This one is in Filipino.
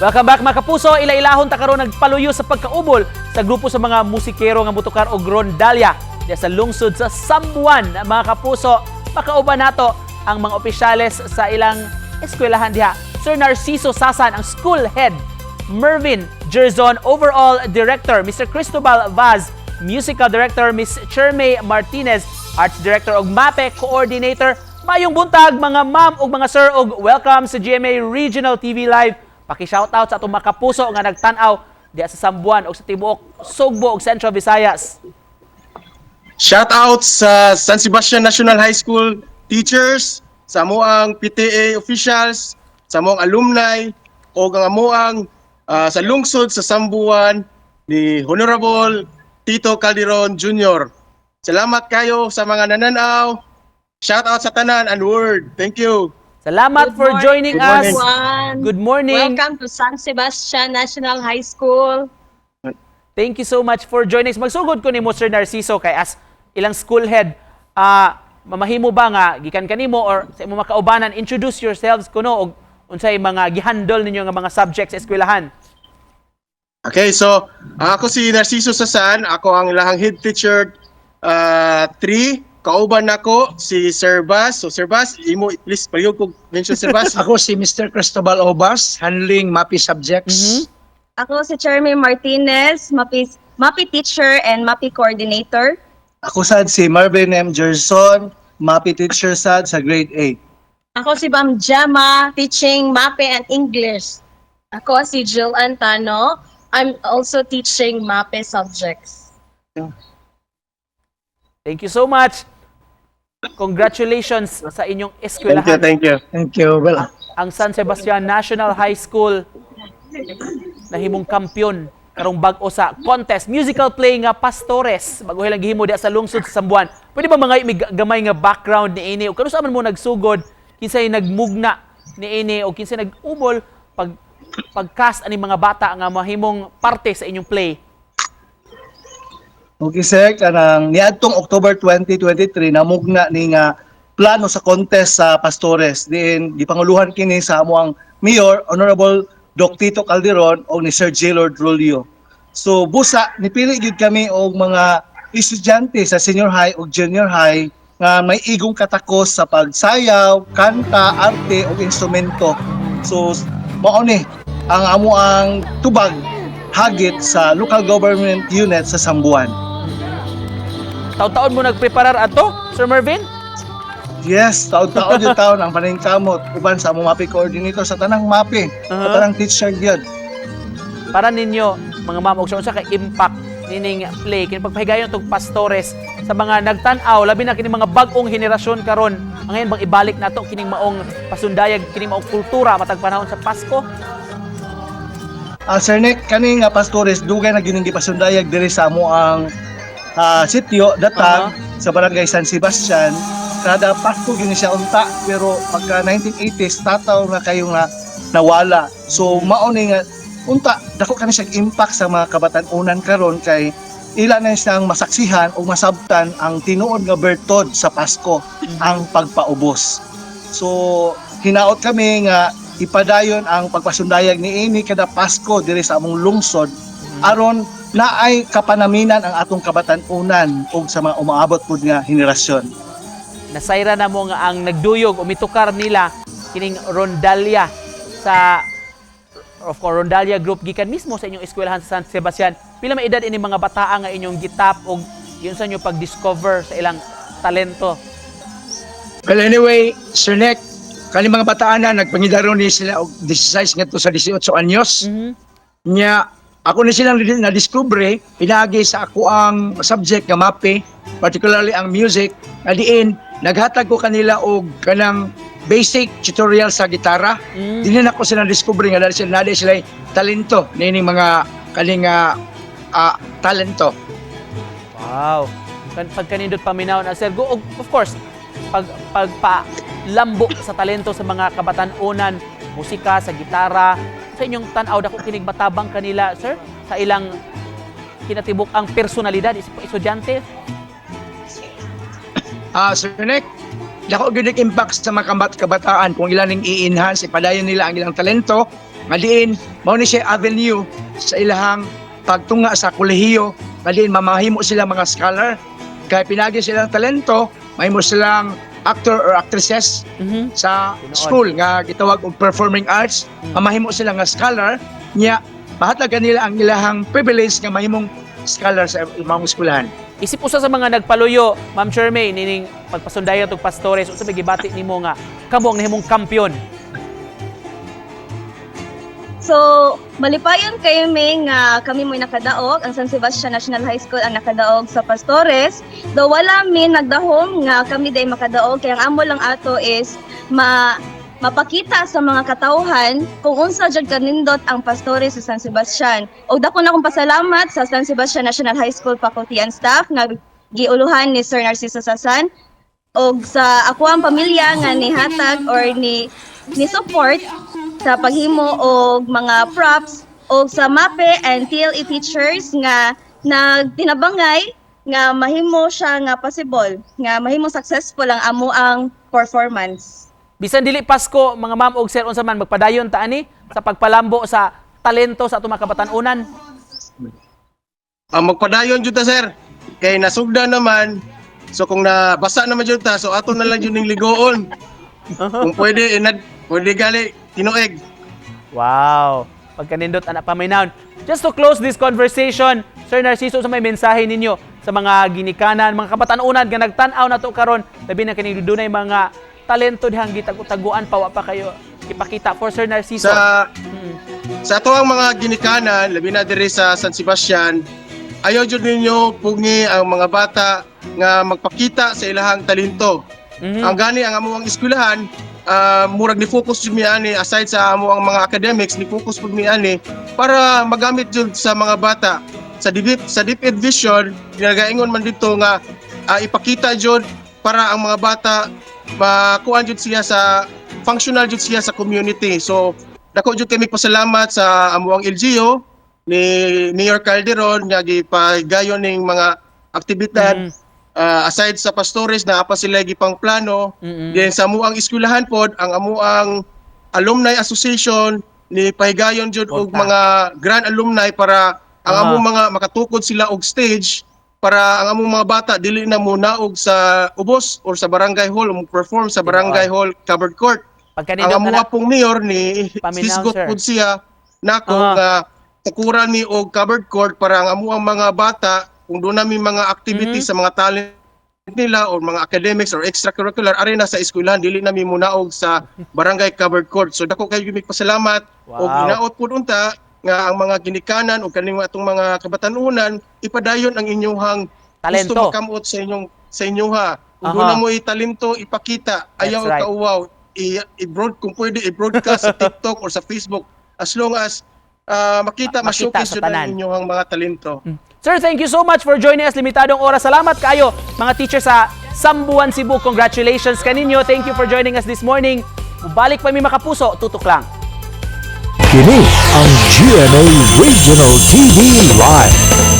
Welcome back mga kapuso, ila-ilahon ta karon nagpaluyo sa pagkaubol sa grupo sa mga musikero nga mutukar og Rondalia diya sa lungsod sa Sambuan. Mga kapuso, makauban nato ang mga opisyales sa ilang eskwelahan diha. Sir Narciso Sasan ang school head, Mervin Jerzon overall director, Mr. Cristobal Vaz musical director, Miss Cherme Martinez arts director ug MAPE coordinator. Mayong buntag mga ma'am ug mga sir ug welcome sa GMA Regional TV Live. Paki-shoutout sa atong mga kapuso nga nagtan-aw diha sa Sambuan ug sa tibuok Sugbo ug Central Visayas. Shout out sa San Sebastian National High School teachers, sa amoang PTA officials, sa amoang alumni, o ang amoang ah, sa lungsod sa Sambuan ni Honorable Tito Calderon Jr. Salamat kayo sa mga nananaw. Shout out sa tanan and word. Thank you. Salamat Good for morning, joining Good us. everyone. Good morning. Welcome to San Sebastian National High School. Thank you so much for joining us. Magsugod ko ni Sir Narciso kay as ilang school head ah mamahimo ba nga gikan kanimo or sa imong makaubanan introduce yourselves kuno og unsay mga gihandle ninyo nga mga subjects sa eskwelahan. Okay, so ako si Narciso Sasan, ako ang ilahang head teacher 3. Kauban nako si Sir Bas. So Sir Bas, imo please palihog ko mention Sir Bas. Ako si Mr. Cristobal Obas, handling MAPI subjects. Ako si Chermy Martinez, MAPI, MAPI teacher and MAPI coordinator. Ako sad si Marvin M. Gerson, MAPI teacher sad sa grade 8. Ako si Bam Jama, teaching MAPE and English. Ako si Jill Antano. I'm also teaching MAPE subjects. Thank you so much. Congratulations sa inyong Thank you, eskwelahan. thank you. Thank you. Well, Ang San Sebastian National High School nahimong kampyon karong bag-o sa contest musical play nga Pastores bago lang gihimo diha sa lungsod sa Sambuan. Pwede ba mga may gamay nga background ni ini o kano sa man mo nagsugod kinsay nagmugna ni ini o kinsay nag-umol pag pagcast ani mga bata nga mahimong parte sa inyong play. Okay sir, kanang niadtong October 2023 namugna ni nga plano sa contest sa Pastores. Diin gipanguluhan kini sa amo ang Mayor Honorable Doc Tito Calderon o ni Sir J. Lord Rulio. So busa nipili gyud kami og mga estudyante sa senior high ug junior high nga may igong katakos sa pagsayaw, kanta, arte ug instrumento. So mao ni ang amo ang tubag hagit sa local government unit sa Sambuan. Taon-taon mo nagpreparar ato, Sir Mervin? Yes, taon-taon yung taon ang paningkamot uban sa among MAPI coordinator sa tanang MAPI, sa Aha. tanang teacher gyud. para ninyo mga ma'am ug sa unsa ka impact nining play kini pagpahigayon tong pastores sa mga nagtan-aw labi na kini mga bag-ong henerasyon karon ang ngayon bang ibalik nato kining maong pasundayag kining maong kultura matag panahon sa Pasko Ah, Sir Nick, kani nga pastores dugay na gining gipasundayag diri sa amo ang ah, sitio datang sa barangay San Sebastian. Kada Pasko gini siya unta pero pagka 1980s tataw na kayo nga nawala. So mao ni nga unta dako kani siya impact sa mga kabatan-unan karon kay ila na siyang masaksihan o masabtan ang tinuod nga bertod sa Pasko ang pagpaubos. So hinaot kami nga ipadayon ang pagpasundayag ni ini kada Pasko diri sa among lungsod aron naay kapanaminan ang atong kabatan-unan ug sa mga umaabot pud nga henerasyon. nasayra na mo nga ang nagduyog o mitukar nila kining Rondalia sa of course Rondalia group gikan mismo sa inyong eskwelahan sa San Sebastian pila may edad ini mga bataa nga inyong gitap og yun sa inyo pag-discover sa ilang talento Well, anyway, Sir Nick, kani mga bataan na nagpangidaro ni sila og 16 ngadto sa 18 anyos. Mhm. Nya ako ni silang na discover pinagi sa ako ang subject nga MAPE, particularly ang music, na diin naghatag ko kanila og kanang basic tutorial sa gitara. Mm. Dinhi na ko sila discover nga dahil sila nade sila talento nining mga kaning nga ah, talento. Wow. Kan pag kanindot paminaw na sir, go of course, pag pagpa lambo sa talento sa mga kabatan-unan, musika, sa gitara, sa inyong tan-aw dako kinig matabang kanila, sir, sa ilang kinatibuk ang personalidad is estudyante. Ah, Sir Nick, dako gyud impact sa mga kabat kabataan kung ilan ning i-enhance ipadayon nila ang ilang talento. Nga diin mao ni siya avenue sa ilahang pagtunga sa kolehiyo. Nga diin mamahimo sila mga scholar. Kay pinagi silang talento mahimo silang actor or actresses Mhm. sa school nga gitawag og performing arts. Mamahimo sila nga scholar. Nya mahatagan nila ang ilahang privilege nga mahimong scholar sa imong eskwelahan. Isip usa sa mga nagpaluyo, Ma'am Charmaine, nining pagpasundayan tog pastores, usa may gibati nimo nga kamo ang nahimong kampiyon. So, malipayon kayo may nga kami mo nakadaog, ang San Sebastian National High School ang nakadaog sa Pastores. Do wala mi nagdahom nga kami day makadaog kaya ang amo lang ato is ma mapakita sa mga katauhan kung unsa jud kanindot ang Pastores sa San Sebastian. Og dako na akong pasalamat sa San Sebastian National High School faculty and staff nga giuluhan ni Sir Narciso Sasan og sa ako ang pamilya nga nihatag or ni ni support sa paghimo og mga props o sa MAPE and TLE teachers nga nagtinabangay nga mahimo siya nga possible nga mahimo successful ang amo ang performance. Bisan dili Pasko, mga ma'am og sir unsa man magpadayon ta ani sa pagpalambo sa talento sa atong kabatan-unan. Ang magpadayon jud ta sir. Kay nasugda naman. So kung nabasa naman jud ta, so ato na lang jud ning ligoon. Kung pwede inad, pwede gali tinuig. Wow. Pagkanindot anak paminawn. Just to close this conversation, Sir Narciso, sa may mensahe ninyo sa mga ginikanan, mga kabatanunan nga nagtan-aw na to karon, labi na kini dunay mga talento dihang gitago-taguan pa wa pa kayo ipakita for Sir Narciso. Sa Mm. sa ato ang mga ginikanan, labi na diri sa San Sebastian, ayaw jud ninyo pugi ang mga bata nga magpakita sa ilahang talento. Mhm. Ang gani ang amuang eskwelahan, ah, murag ni focus jud mi ani aside sa amo ang mga academics ni focus pud mi ani para magamit jud sa mga bata. Sa deep sa deep vision ginagaingon man dito nga ah, ipakita jud para ang mga bata makuan jud siya sa functional jud siya sa community. So dako jud kami pasalamat sa amuang LGU ni Mayor Calderon nga gipahigayon ning mga aktibidad. Mhm. Ah, aside sa pastores na apa sila gipang plano Mhm. Then sa amuang eskwelahan pod ang amuang alumni association ni pahigayon jud og mga grand alumni para ang Ah. among mga makatukod sila og stage para ang among mga bata dili na mo naog sa ubos or sa barangay hall o perform sa barangay hall covered court. Ang Pagkanindot amuang anak. pong mayor ni Sisgot pud siya nako Ah. nga tukuran mi og covered court para ang amuang mga bata kung doon nami mga activities Mhm. sa mga talent nila or mga academics or extracurricular arena sa eskwelahan dili nami munaog sa barangay covered court so dako kayo gimik pasalamat Wow. og ginaot pud unta nga ang mga ginikanan o kaning atong mga kabatanunan ipadayon ang inyong Talento. gusto makamot sa inyong sa inyo ha kung na mo talento ipakita ayaw right. kauwaw i-broad kung pwede i-broadcast sa TikTok or sa Facebook as long as ah, makita, Ma- makita ma-showcase yun ang inyong mga talento. Sir, thank you so much for joining us. Limitadong oras. Salamat kayo, mga teacher sa Sambuan, Cebu. Congratulations kaninyo. Thank you for joining us this morning. Balik pa mi makapuso, tutok lang. Kini ang GMA Regional TV Live.